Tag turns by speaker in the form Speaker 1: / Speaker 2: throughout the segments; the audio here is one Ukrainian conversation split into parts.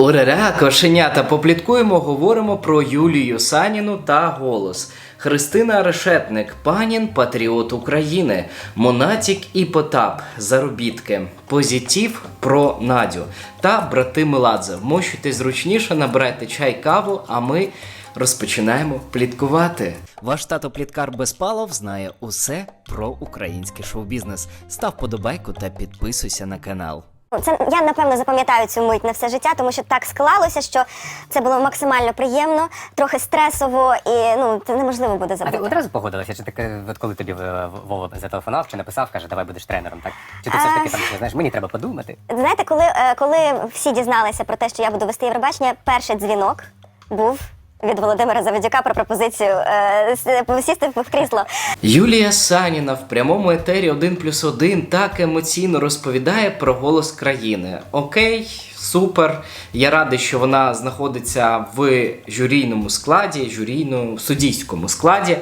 Speaker 1: Урере, кошенята, попліткуємо, говоримо про Юлію Саніну та голос. Христина Решетник, панін, патріот України, Монатік і Потап, заробітки, позитив про Надю та брати Меладзе. Вмощуйте зручніше, набирайте чай, каву, а ми розпочинаємо пліткувати. Ваш тато Пліткар Безпалов знає усе про український шоу-бізнес. Став подобайку та підписуйся на канал.
Speaker 2: Це я напевно запам'ятаю цю мить на все життя, тому що так склалося, що це було максимально приємно, трохи стресово, і ну це неможливо буде
Speaker 3: А ти одразу погодилася? Чи таке, от коли тобі е, Вова зателефонував чи написав, каже, давай будеш тренером, так? Чи ти все ж таки там знаєш, мені треба подумати?
Speaker 2: Знаєте, коли, е, коли всі дізналися про те, що я буду вести Євробачення, перший дзвінок був від Володимира Заводюка про пропозицію е, с- посісти в крісло.
Speaker 1: Юлія Саніна в прямому етері 1 плюс 1 так емоційно розповідає про голос країни. Окей, супер. Я радий, що вона знаходиться в журійному складі, журійному суддійському складі.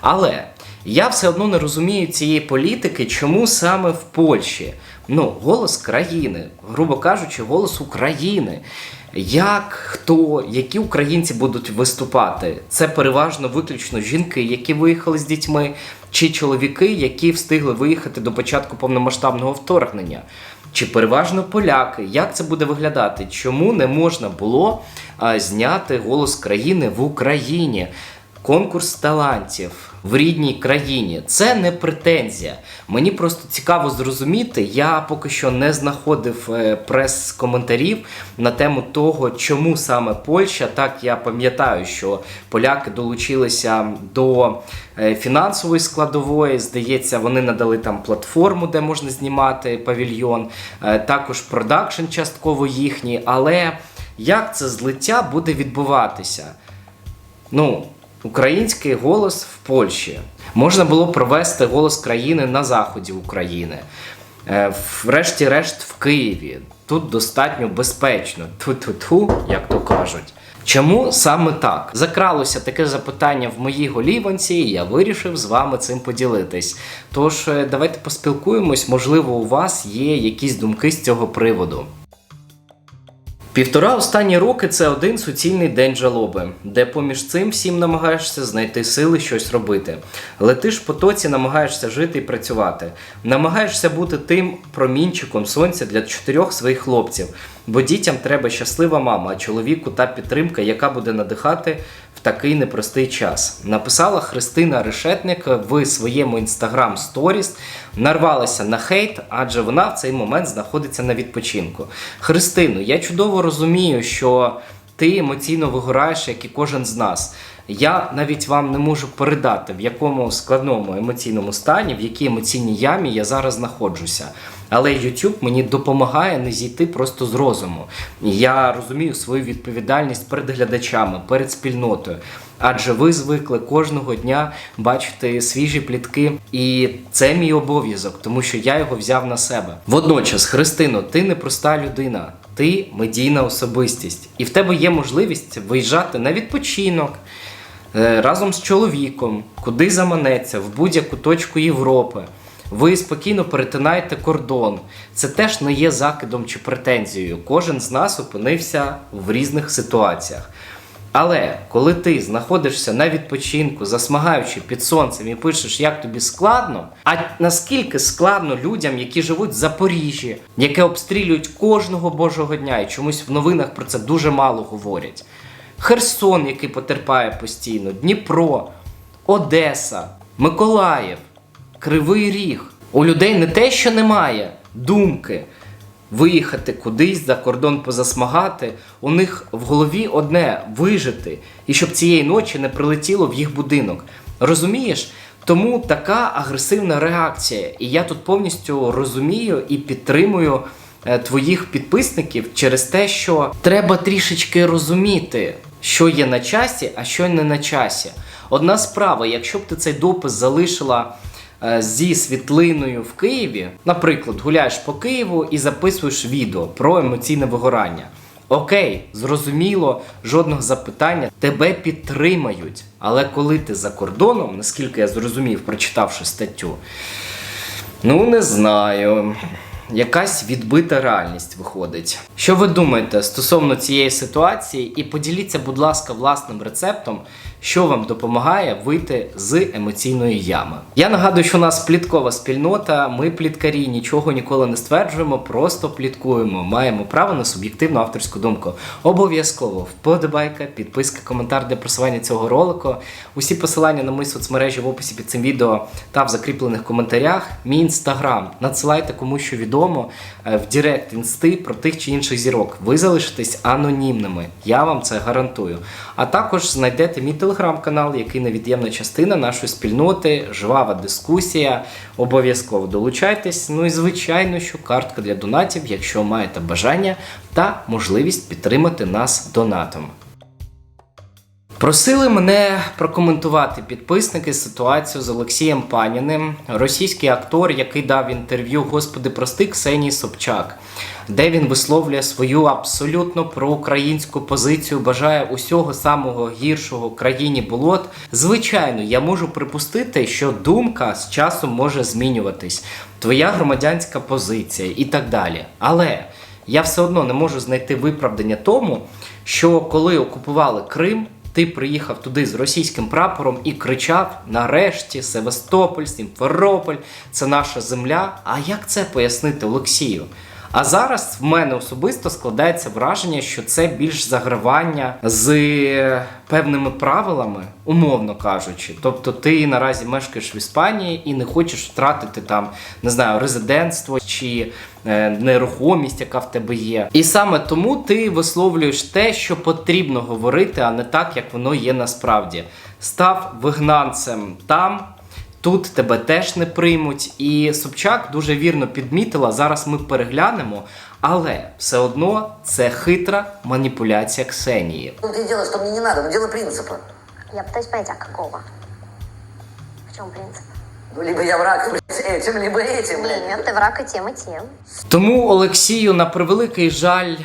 Speaker 1: Але я все одно не розумію цієї політики, чому саме в Польщі. Ну, голос країни, грубо кажучи, голос України. Як хто, які українці будуть виступати? Це переважно виключно жінки, які виїхали з дітьми, чи чоловіки, які встигли виїхати до початку повномасштабного вторгнення, чи переважно поляки. Як це буде виглядати? Чому не можна було а, зняти голос країни в Україні? Конкурс талантів в рідній країні це не претензія. Мені просто цікаво зрозуміти. Я поки що не знаходив е, прес-коментарів на тему того, чому саме Польща. Так я пам'ятаю, що поляки долучилися до е, фінансової складової. Здається, вони надали там платформу, де можна знімати павільйон. Е, Також продакшн частково їхній. Але як це злиття буде відбуватися? Ну, український голос в Польщі. Можна було провести голос країни на заході України. Е, Врешті-решт в Києві. Тут достатньо безпечно. Ту-ту-ту, як то кажуть. Чому саме так? Закралося таке запитання в моїй голіванці, і я вирішив з вами цим поділитись. Тож е, давайте поспілкуємось, можливо, у вас є якісь думки з цього приводу. Півтора останні роки це один суцільний день жалоби, де поміж цим всім намагаєшся знайти сили щось робити. Летиш в потоці, намагаєшся жити і працювати. Намагаєшся бути тим промінчиком сонця для чотирьох своїх хлопців, бо дітям треба щаслива мама, а чоловіку та підтримка, яка буде надихати в такий непростий час. Написала Христина Решетник в своєму інстаграм сторіс, нарвалася на хейт, адже вона в цей момент знаходиться на відпочинку. Христину, я чудово розумію, що ти емоційно вигораєш, як і кожен з нас. Я навіть вам не можу передати, в якому складному емоційному стані, в якій емоційній ямі я зараз знаходжуся. Але YouTube мені допомагає не зійти просто з розуму. Я розумію свою відповідальність перед глядачами, перед спільнотою. Адже ви звикли кожного дня бачити свіжі плітки, і це мій обов'язок, тому що я його взяв на себе. Водночас, Христино, ти непроста людина, ти медійна особистість, і в тебе є можливість виїжджати на відпочинок е, разом з чоловіком, куди заманеться, в будь-яку точку Європи. Ви спокійно перетинаєте кордон. Це теж не є закидом чи претензією. Кожен з нас опинився в різних ситуаціях. Але коли ти знаходишся на відпочинку, засмагаючи під сонцем і пишеш, як тобі складно, а наскільки складно людям, які живуть в Запоріжжі, яке обстрілюють кожного божого дня, і чомусь в новинах про це дуже мало говорять. Херсон, який потерпає постійно, Дніпро, Одеса, Миколаїв, Кривий Ріг. У людей не те, що немає думки виїхати кудись за кордон позасмагати. У них в голові одне вижити, і щоб цієї ночі не прилетіло в їх будинок. Розумієш? Тому така агресивна реакція. І я тут повністю розумію і підтримую е, твоїх підписників через те, що треба трішечки розуміти, що є на часі, а що не на часі. Одна справа, якщо б ти цей допис залишила зі світлиною в Києві, наприклад, гуляєш по Києву і записуєш відео про емоційне вигорання. Окей, зрозуміло, жодного запитання, тебе підтримають. Але коли ти за кордоном, наскільки я зрозумів, прочитавши статтю, ну не знаю. якась відбита реальність виходить. Що ви думаєте стосовно цієї ситуації? І поділіться, будь ласка, власним рецептом, що вам допомагає вийти з емоційної ями. Я нагадую, що у нас пліткова спільнота. Ми пліткарі, нічого ніколи не стверджуємо, просто пліткуємо. Маємо право на суб'єктивну авторську думку. Обов'язково вподобайка, підписка, коментар для просування цього ролику. Усі посилання на мої соцмережі в описі під цим відео та в закріплених коментарях. Мій інстаграм. Надсилайте кому що відомо е, в Директ інсти про тих чи інших зірок. Ви залишитесь анонімними. Я вам це гарантую. А також знайдете мій телеграм-канал, який невід'ємна частина нашої спільноти, жвава дискусія. Обов'язково долучайтесь. Ну і звичайно, що картка для донатів, якщо маєте бажання та можливість підтримати нас донатом. Просили мене прокоментувати підписники ситуацію з Олексієм Паніним, російський актор, який дав інтерв'ю Господи прости Ксенії Собчак, де він висловлює свою абсолютно проукраїнську позицію, бажає усього самого гіршого країні болот. Звичайно, я можу припустити, що думка з часом може змінюватись, твоя громадянська позиція і так далі. Але я все одно не можу знайти виправдання тому, що коли окупували Крим. Ти приїхав туди з російським прапором і кричав: нарешті Севастополь, Сімферополь, це наша земля. А як це пояснити Олексію? А зараз в мене особисто складається враження, що це більш загравання з певними правилами, умовно кажучи. Тобто ти наразі мешкаєш в Іспанії і не хочеш втратити там, не знаю, резидентство чи нерухомість, яка в тебе є. І саме тому ти висловлюєш те, що потрібно говорити, а не так, як воно є насправді. Став вигнанцем там. Тут тебе теж не приймуть. І Собчак дуже вірно підмітила. Зараз ми переглянемо, але все одно це хитра маніпуляція Ксенії.
Speaker 4: В том-то и дело, что мне не надо, но дело принципа.
Speaker 2: Я пытаюсь понять, а какого? В чем принцип?
Speaker 4: Ну, либо я враг блядь, этим, либо этим, блядь.
Speaker 2: ты враг и тем, и тем.
Speaker 1: Тому Олексію, на превеликий жаль,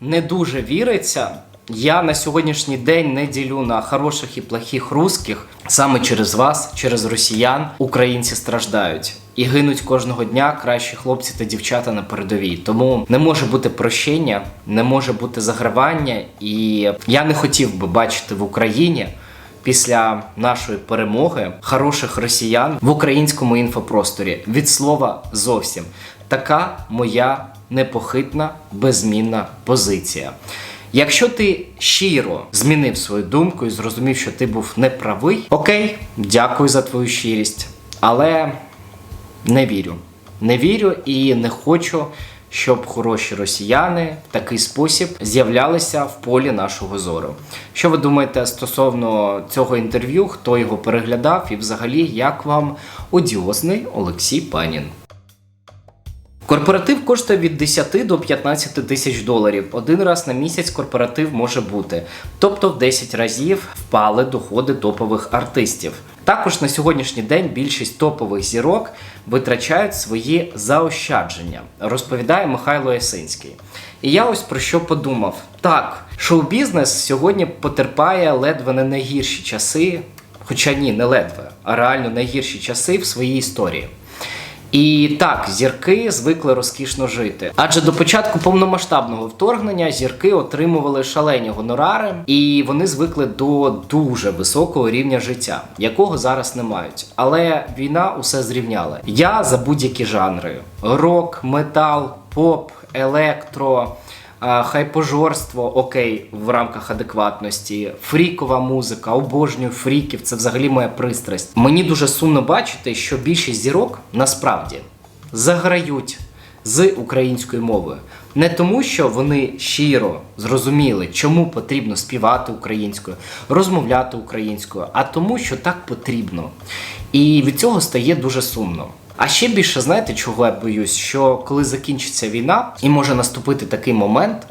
Speaker 1: не дуже віриться. Я на сьогоднішній день не ділю на хороших і плохих русських. Саме через вас, через росіян, українці страждають. І гинуть кожного дня кращі хлопці та дівчата на передовій. Тому не може бути прощення, не може бути загравання. І я не хотів би бачити в Україні після нашої перемоги хороших росіян в українському інфопросторі. Від слова зовсім така моя непохитна беззмінна позиція. Якщо ти щиро змінив свою думку і зрозумів, що ти був неправий, окей, дякую за твою щирість. Але не вірю. Не вірю і не хочу, щоб хороші росіяни в такий спосіб з'являлися в полі нашого зору. Що ви думаєте стосовно цього інтерв'ю? Хто його переглядав і взагалі як вам одіозний Олексій Панін? Корпоратив коштує від 10 до 15 тисяч доларів. Один раз на місяць корпоратив може бути. Тобто в 10 разів впали доходи топових артистів. Також на сьогоднішній день більшість топових зірок витрачають свої заощадження, розповідає Михайло Ясинський. І я ось про що подумав: так, шоу-бізнес сьогодні потерпає ледве не найгірші часи, хоча ні, не ледве, а реально найгірші часи в своїй історії. І так, зірки звикли розкішно жити. Адже до початку повномасштабного вторгнення зірки отримували шалені гонорари, і вони звикли до дуже високого рівня життя, якого зараз не мають. Але війна усе зрівняла. Я за будь-які жанри: рок, метал, поп, електро. Хайпожорство, окей, в рамках адекватності, фрікова музика, обожнюю фріків, це взагалі моя пристрасть. Мені дуже сумно бачити, що більшість зірок насправді заграють з українською мовою. Не тому, що вони щиро зрозуміли, чому потрібно співати українською, розмовляти українською, а тому, що так потрібно. І від цього стає дуже сумно. А ще більше знаєте, чого я боюсь? Що коли закінчиться війна, і може наступити такий момент,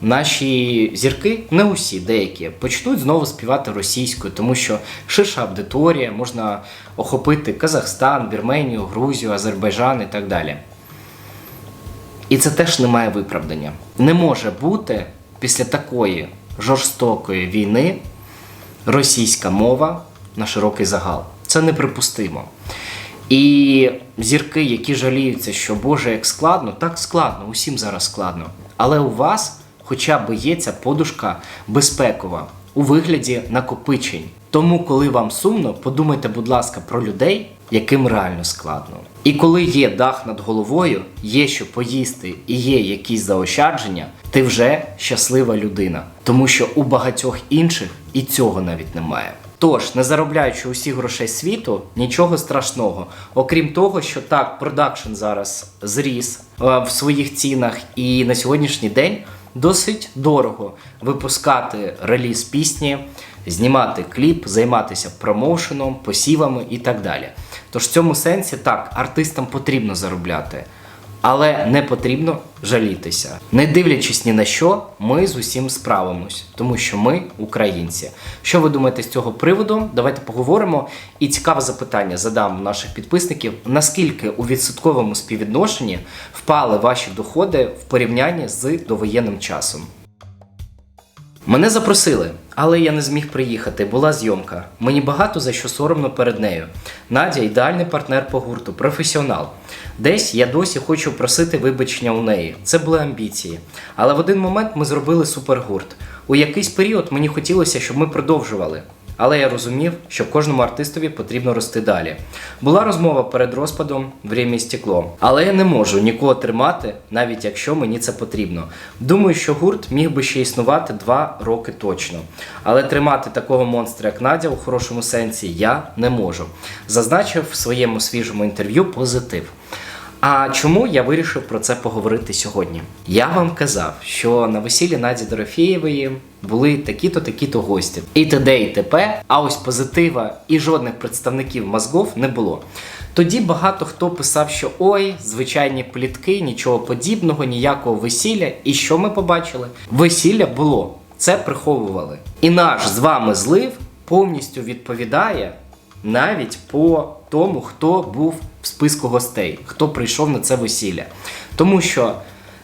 Speaker 1: наші зірки, не усі, деякі, почнуть знову співати російською, тому що ширша аудиторія, можна охопити Казахстан, Вірменію, Грузію, Азербайджан і так далі. І це теж не має виправдання. Не може бути після такої жорстокої війни російська мова на широкий загал. Це неприпустимо. І зірки, які жаліються, що Боже, як складно, так складно, усім зараз складно. Але у вас хоча б є ця подушка безпекова у вигляді накопичень. Тому, коли вам сумно, подумайте, будь ласка, про людей, яким реально складно. І коли є дах над головою, є що поїсти і є якісь заощадження, ти вже щаслива людина, тому що у багатьох інших і цього навіть немає. Тож, не заробляючи усіх грошей світу, нічого страшного. Окрім того, що так, продакшн зараз зріс е, в своїх цінах, і на сьогоднішній день досить дорого випускати реліз пісні, знімати кліп, займатися промоушеном, посівами і так далі. Тож в цьому сенсі так, артистам потрібно заробляти. Але не потрібно жалітися. Не дивлячись ні на що, ми з усім справимось, тому що ми українці. Що ви думаєте з цього приводу? Давайте поговоримо. І цікаве запитання задам наших підписників: наскільки у відсотковому співвідношенні впали ваші доходи в порівнянні з довоєнним часом? Мене запросили, але я не зміг приїхати. Була зйомка. Мені багато за що соромно перед нею. Надя ідеальний партнер по гурту, професіонал. Десь я досі хочу просити вибачення у неї. Це були амбіції. Але в один момент ми зробили супергурт. У якийсь період мені хотілося, щоб ми продовжували. Але я розумів, що кожному артистові потрібно рости далі. Була розмова перед розпадом «Время і стекло. Але я не можу нікого тримати, навіть якщо мені це потрібно. Думаю, що гурт міг би ще існувати два роки точно. Але тримати такого монстра, як Надя, у хорошому сенсі, я не можу. Зазначив в своєму свіжому інтерв'ю позитив. А чому я вирішив про це поговорити сьогодні? Я вам казав, що на весіллі Наді Дорофєєвої були такі-то, такі-то гості. І т.д. і т.п., а ось позитива і жодних представників мозгов не було. Тоді багато хто писав, що ой, звичайні плітки, нічого подібного, ніякого весілля. І що ми побачили? Весілля було, це приховували. І наш з вами злив повністю відповідає навіть по тому, хто був в списку гостей, хто прийшов на це весілля. Тому що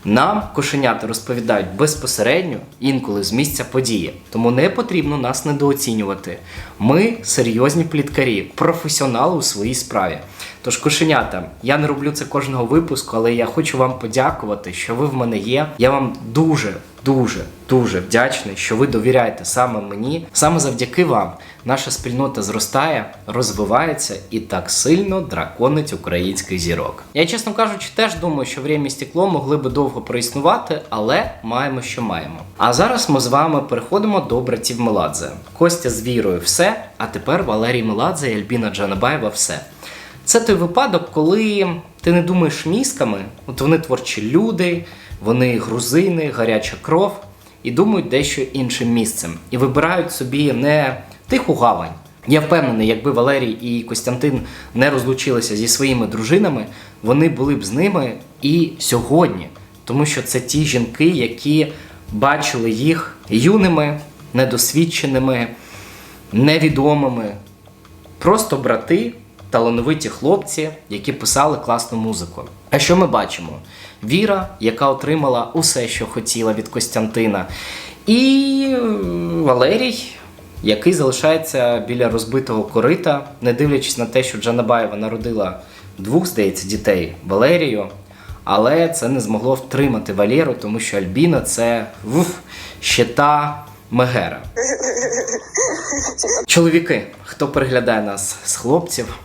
Speaker 1: нам кошенята розповідають безпосередньо інколи з місця події. Тому не потрібно нас недооцінювати. Ми серйозні пліткарі, професіонали у своїй справі. Тож, кошенята, я не роблю це кожного випуску, але я хочу вам подякувати, що ви в мене є. Я вам дуже, дуже, дуже вдячний, що ви довіряєте саме мені. Саме завдяки вам наша спільнота зростає, розвивається і так сильно драконить українських зірок. Я, чесно кажучи, теж думаю, що «Время стекло могли би довго проіснувати, але маємо, що маємо. А зараз ми з вами переходимо до братів Меладзе. Костя з вірою все, а тепер Валерій Меладзе і Альбіна Джанабаєва все. Це той випадок, коли ти не думаєш мізками, от вони творчі люди, вони грузини, гаряча кров, і думають дещо іншим місцем. І вибирають собі не тиху гавань. Я впевнений, якби Валерій і Костянтин не розлучилися зі своїми дружинами, вони були б з ними і сьогодні. Тому що це ті жінки, які бачили їх юними, недосвідченими, невідомими, Просто брати, талановиті хлопці, які писали класну музику. А що ми бачимо? Віра, яка отримала усе, що хотіла від Костянтина, і Валерій, який залишається біля розбитого корита, не дивлячись на те, що Джанабаєва народила двох, здається, дітей Валерію. Але це не змогло втримати Валеру, тому що Альбіна це уф, ще та Мегера. Чоловіки, хто переглядає нас з хлопців,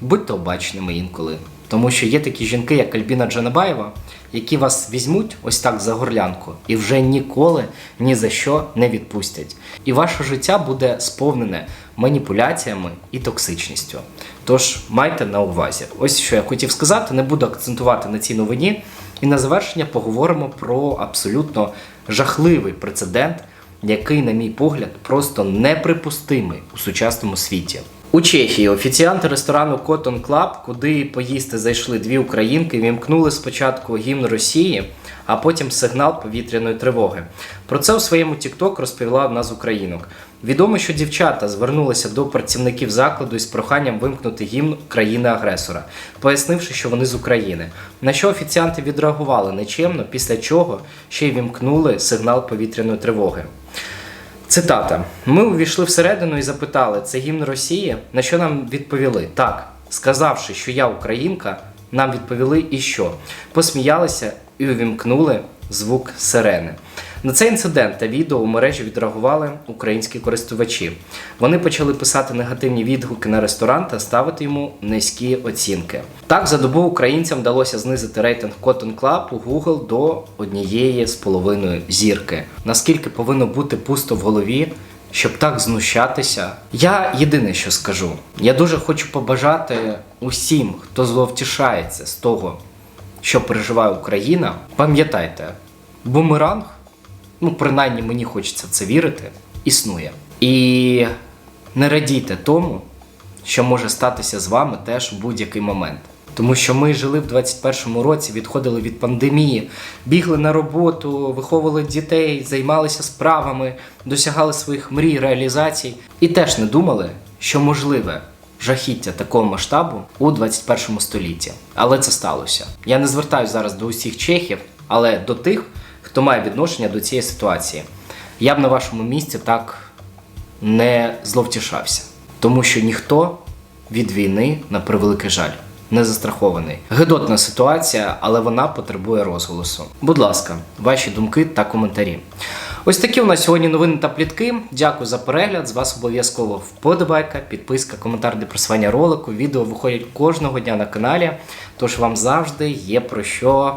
Speaker 1: будьте обачними інколи. Тому що є такі жінки, як Альбіна Джанабаєва, які вас візьмуть ось так за горлянку і вже ніколи ні за що не відпустять. І ваше життя буде сповнене маніпуляціями і токсичністю. Тож майте на увазі. Ось що я хотів сказати, не буду акцентувати на цій новині. І на завершення поговоримо про абсолютно жахливий прецедент, який, на мій погляд, просто неприпустимий у сучасному світі. У Чехії офіціанти ресторану Cotton Club, куди поїсти зайшли дві українки, вімкнули спочатку гімн Росії, а потім сигнал повітряної тривоги. Про це у своєму TikTok розповіла одна з українок. Відомо, що дівчата звернулися до працівників закладу із проханням вимкнути гімн країни-агресора, пояснивши, що вони з України. На що офіціанти відреагували нечемно, після чого ще й вімкнули сигнал повітряної тривоги. Цитата: Ми увійшли всередину і запитали, це гімн Росії. На що нам відповіли? Так, Сказавши, що я українка, нам відповіли і що? Посміялися і увімкнули звук сирени. На цей інцидент та відео у мережі відреагували українські користувачі. Вони почали писати негативні відгуки на ресторан та ставити йому низькі оцінки. Так, за добу українцям вдалося знизити рейтинг Cotton Club у Google до однієї з половиною зірки. Наскільки повинно бути пусто в голові, щоб так знущатися? Я єдине, що скажу. Я дуже хочу побажати усім, хто зловтішається з того, що переживає Україна, пам'ятайте, бумеранг, ну принаймні мені хочеться в це вірити, існує. І не радійте тому, що може статися з вами теж в будь-який момент. Тому що ми жили в 21-му році, відходили від пандемії, бігли на роботу, виховували дітей, займалися справами, досягали своїх мрій, реалізацій і теж не думали, що можливе жахіття такого масштабу у 21 столітті. Але це сталося. Я не звертаюся зараз до усіх чехів, але до тих, хто має відношення до цієї ситуації. Я б на вашому місці так не зловтішався, тому що ніхто від війни, на превеликий жаль, не застрахований. Гидотна ситуація, але вона потребує розголосу. Будь ласка, ваші думки та коментарі. Ось такі у нас сьогодні новини та плітки. Дякую за перегляд. З вас обов'язково вподобайка, підписка, коментар для просування ролику. Відео виходять кожного дня на каналі, тож вам завжди є про що